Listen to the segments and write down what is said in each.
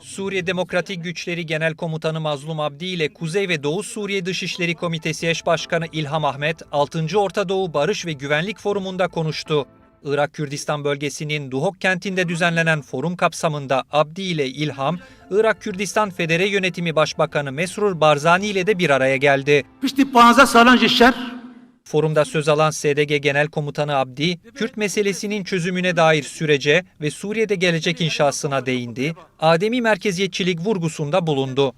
Suriye Demokratik Güçleri Genel Komutanı Mazlum Abdi ile Kuzey ve Doğu Suriye Dışişleri Komitesi Eş Başkanı İlham Ahmet, 6. Orta Doğu Barış ve Güvenlik Forumu'nda konuştu. Irak Kürdistan bölgesinin Duhok kentinde düzenlenen forum kapsamında Abdi ile İlham, Irak Kürdistan Federe Yönetimi Başbakanı Mesrur Barzani ile de bir araya geldi. Forumda söz alan SDG Genel Komutanı Abdi, Kürt meselesinin çözümüne dair sürece ve Suriye'de gelecek inşasına değindi, ademi merkeziyetçilik vurgusunda bulundu.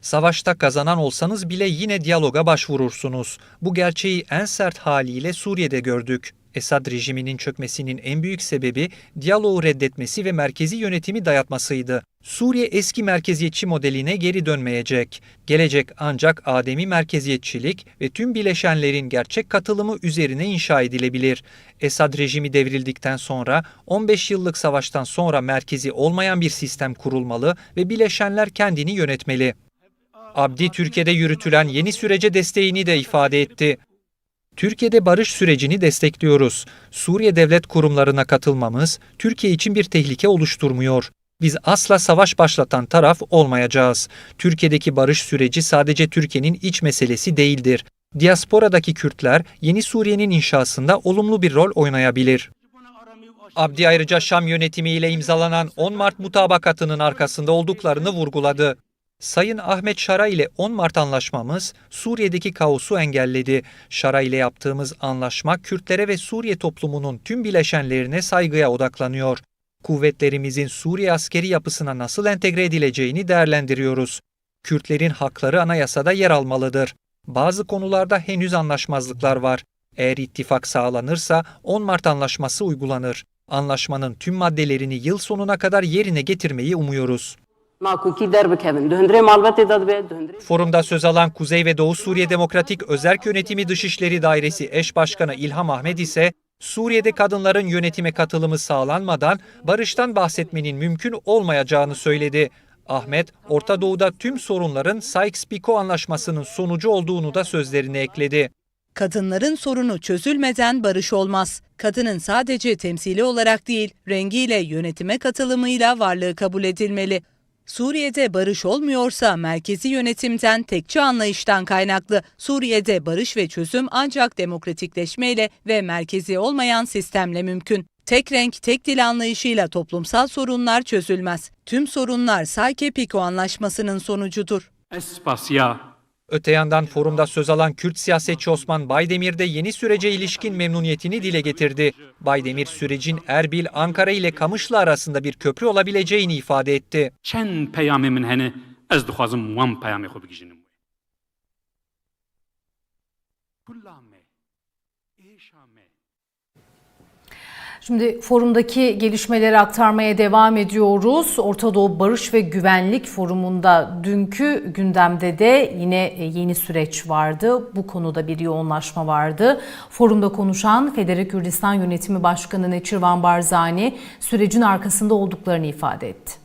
Savaşta kazanan olsanız bile yine diyaloga başvurursunuz. Bu gerçeği en sert haliyle Suriye'de gördük. Esad rejiminin çökmesinin en büyük sebebi diyaloğu reddetmesi ve merkezi yönetimi dayatmasıydı. Suriye eski merkeziyetçi modeline geri dönmeyecek. Gelecek ancak ademi merkeziyetçilik ve tüm bileşenlerin gerçek katılımı üzerine inşa edilebilir. Esad rejimi devrildikten sonra 15 yıllık savaştan sonra merkezi olmayan bir sistem kurulmalı ve bileşenler kendini yönetmeli. Abdi Türkiye'de yürütülen yeni sürece desteğini de ifade etti. Türkiye'de barış sürecini destekliyoruz. Suriye devlet kurumlarına katılmamız Türkiye için bir tehlike oluşturmuyor. Biz asla savaş başlatan taraf olmayacağız. Türkiye'deki barış süreci sadece Türkiye'nin iç meselesi değildir. Diasporadaki Kürtler yeni Suriye'nin inşasında olumlu bir rol oynayabilir. Abdi ayrıca Şam yönetimiyle imzalanan 10 Mart mutabakatının arkasında olduklarını vurguladı. Sayın Ahmet Şara ile 10 Mart anlaşmamız Suriye'deki kaosu engelledi. Şara ile yaptığımız anlaşma Kürtlere ve Suriye toplumunun tüm bileşenlerine saygıya odaklanıyor. Kuvvetlerimizin Suriye askeri yapısına nasıl entegre edileceğini değerlendiriyoruz. Kürtlerin hakları anayasada yer almalıdır. Bazı konularda henüz anlaşmazlıklar var. Eğer ittifak sağlanırsa 10 Mart anlaşması uygulanır. Anlaşmanın tüm maddelerini yıl sonuna kadar yerine getirmeyi umuyoruz. Forumda söz alan Kuzey ve Doğu Suriye Demokratik Özerk Yönetimi Dışişleri Dairesi Eş Başkanı İlham Ahmet ise Suriye'de kadınların yönetime katılımı sağlanmadan barıştan bahsetmenin mümkün olmayacağını söyledi. Ahmet, Orta Doğu'da tüm sorunların Sykes-Picot anlaşmasının sonucu olduğunu da sözlerine ekledi. Kadınların sorunu çözülmeden barış olmaz. Kadının sadece temsili olarak değil, rengiyle, yönetime katılımıyla varlığı kabul edilmeli. Suriye'de barış olmuyorsa merkezi yönetimden tekçi anlayıştan kaynaklı. Suriye'de barış ve çözüm ancak demokratikleşmeyle ve merkezi olmayan sistemle mümkün. Tek renk, tek dil anlayışıyla toplumsal sorunlar çözülmez. Tüm sorunlar Sykes-Picot Anlaşması'nın sonucudur. Ez spasiya Öte yandan forumda söz alan Kürt siyasetçi Osman Baydemir de yeni sürece ilişkin memnuniyetini dile getirdi. Baydemir sürecin Erbil, Ankara ile Kamışlı arasında bir köprü olabileceğini ifade etti. çend peyamê min hene ez dixwazim wan peyamê Şimdi forumdaki gelişmeleri aktarmaya devam ediyoruz. Orta Doğu Barış ve Güvenlik Forumu'nda dünkü gündemde de yine yeni süreç vardı. Bu konuda bir yoğunlaşma vardı. Forumda konuşan Federe Kürdistan Yönetimi Başkanı Neçirvan Barzani sürecin arkasında olduklarını ifade etti.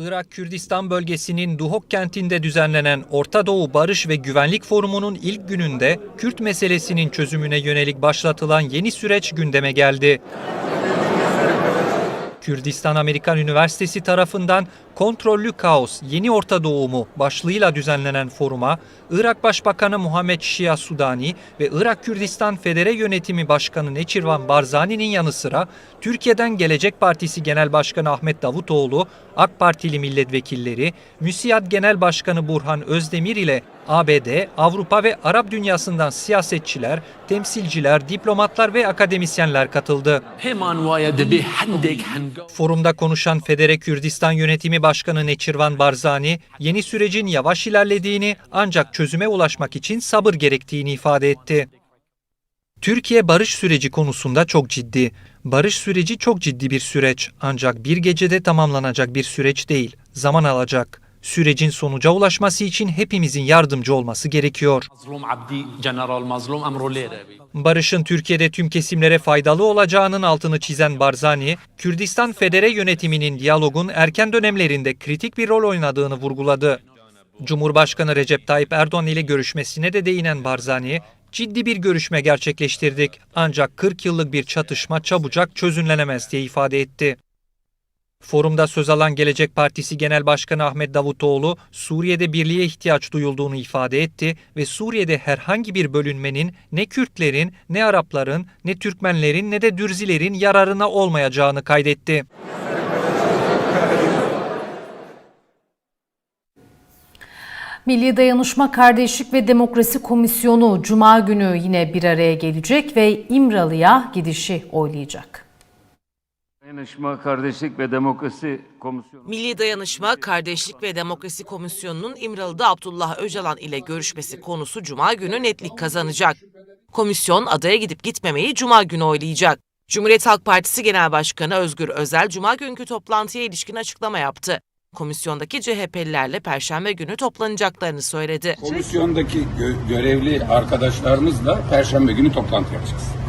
Irak Kürdistan bölgesinin Duhok kentinde düzenlenen Orta Doğu Barış ve Güvenlik Forumu'nun ilk gününde Kürt meselesinin çözümüne yönelik başlatılan yeni süreç gündeme geldi. Kürdistan Amerikan Üniversitesi tarafından Kontrollü Kaos Yeni Orta Doğu mu başlığıyla düzenlenen foruma Irak Başbakanı Muhammed Şia Sudani ve Irak Kürdistan Federe Yönetimi Başkanı Neçirvan Barzani'nin yanı sıra Türkiye'den Gelecek Partisi Genel Başkanı Ahmet Davutoğlu, AK Partili milletvekilleri, MÜSİAD Genel Başkanı Burhan Özdemir ile ABD, Avrupa ve Arap dünyasından siyasetçiler, temsilciler, diplomatlar ve akademisyenler katıldı. Forumda konuşan Federe Kürdistan Yönetimi Başkanı Neçirvan Barzani, yeni sürecin yavaş ilerlediğini ancak çözüme ulaşmak için sabır gerektiğini ifade etti. Türkiye barış süreci konusunda çok ciddi. Barış süreci çok ciddi bir süreç ancak bir gecede tamamlanacak bir süreç değil, zaman alacak. Sürecin sonuca ulaşması için hepimizin yardımcı olması gerekiyor. Barışın Türkiye'de tüm kesimlere faydalı olacağının altını çizen Barzani, Kürdistan Federe yönetiminin diyalogun erken dönemlerinde kritik bir rol oynadığını vurguladı. Cumhurbaşkanı Recep Tayyip Erdoğan ile görüşmesine de değinen Barzani, ciddi bir görüşme gerçekleştirdik ancak 40 yıllık bir çatışma çabucak çözünlenemez diye ifade etti. Forumda söz alan Gelecek Partisi Genel Başkanı Ahmet Davutoğlu, Suriye'de birliğe ihtiyaç duyulduğunu ifade etti ve Suriye'de herhangi bir bölünmenin ne Kürtlerin, ne Arapların, ne Türkmenlerin ne de Dürzilerin yararına olmayacağını kaydetti. Milli Dayanışma Kardeşlik ve Demokrasi Komisyonu Cuma günü yine bir araya gelecek ve İmralı'ya gidişi oylayacak. Dayanışma, Kardeşlik ve Demokrasi Komisyonu. Milli Dayanışma, Kardeşlik ve Demokrasi Komisyonu'nun İmralı'da Abdullah Öcalan ile görüşmesi konusu Cuma günü netlik kazanacak. Komisyon adaya gidip gitmemeyi Cuma günü oylayacak. Cumhuriyet Halk Partisi Genel Başkanı Özgür Özel, Cuma günkü toplantıya ilişkin açıklama yaptı. Komisyondaki CHP'lilerle Perşembe günü toplanacaklarını söyledi. Komisyondaki gö- görevli arkadaşlarımızla Perşembe günü toplantı yapacağız.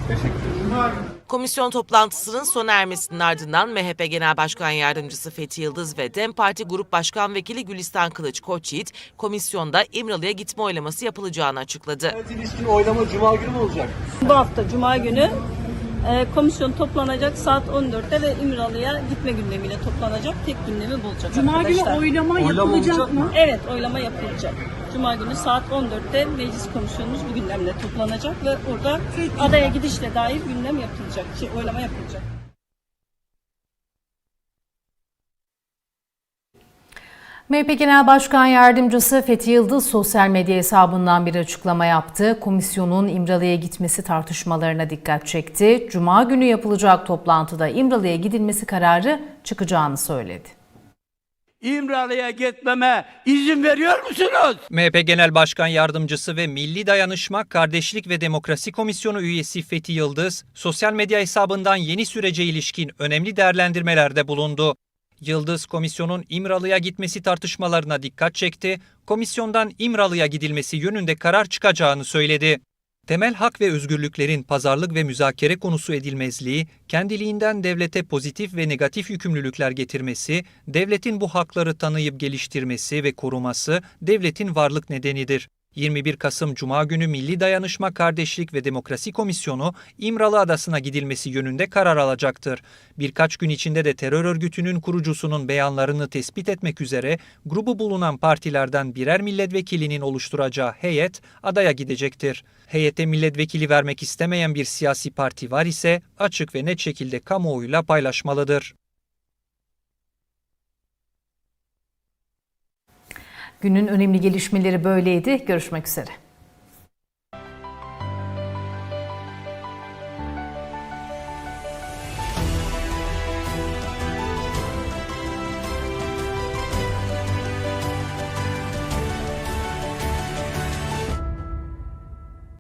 Komisyon toplantısının sona ermesinin ardından MHP Genel Başkan Yardımcısı Fethi Yıldız ve DEM Parti Grup Başkan Vekili Gülistan Kılıç Koçyiğit, komisyonda İmralı'ya gitme oylaması yapılacağını açıkladı. Bu hafta Cuma günü e, komisyon toplanacak saat 14'te ve İmralı'ya gitme gündemiyle toplanacak. Tek gündemi bulacak Cuma günü oylama yapılacak mı? Evet oylama yapılacak. Cuma günü saat 14'te meclis komisyonumuz bu gündemle toplanacak ve orada adaya gidişle dair gündem yapılacak. Şey, oylama yapılacak. MHP Genel Başkan Yardımcısı Fethi Yıldız sosyal medya hesabından bir açıklama yaptı. Komisyonun İmralı'ya gitmesi tartışmalarına dikkat çekti. Cuma günü yapılacak toplantıda İmralı'ya gidilmesi kararı çıkacağını söyledi. İmralı'ya gitmeme izin veriyor musunuz? MHP Genel Başkan Yardımcısı ve Milli Dayanışma, Kardeşlik ve Demokrasi Komisyonu üyesi Fethi Yıldız, sosyal medya hesabından yeni sürece ilişkin önemli değerlendirmelerde bulundu. Yıldız, komisyonun İmralı'ya gitmesi tartışmalarına dikkat çekti, komisyondan İmralı'ya gidilmesi yönünde karar çıkacağını söyledi. Temel hak ve özgürlüklerin pazarlık ve müzakere konusu edilmezliği, kendiliğinden devlete pozitif ve negatif yükümlülükler getirmesi, devletin bu hakları tanıyıp geliştirmesi ve koruması devletin varlık nedenidir. 21 Kasım Cuma günü Milli Dayanışma Kardeşlik ve Demokrasi Komisyonu İmralı Adası'na gidilmesi yönünde karar alacaktır. Birkaç gün içinde de terör örgütünün kurucusunun beyanlarını tespit etmek üzere grubu bulunan partilerden birer milletvekilinin oluşturacağı heyet adaya gidecektir. Heyete milletvekili vermek istemeyen bir siyasi parti var ise açık ve net şekilde kamuoyuyla paylaşmalıdır. Günün önemli gelişmeleri böyleydi. Görüşmek üzere.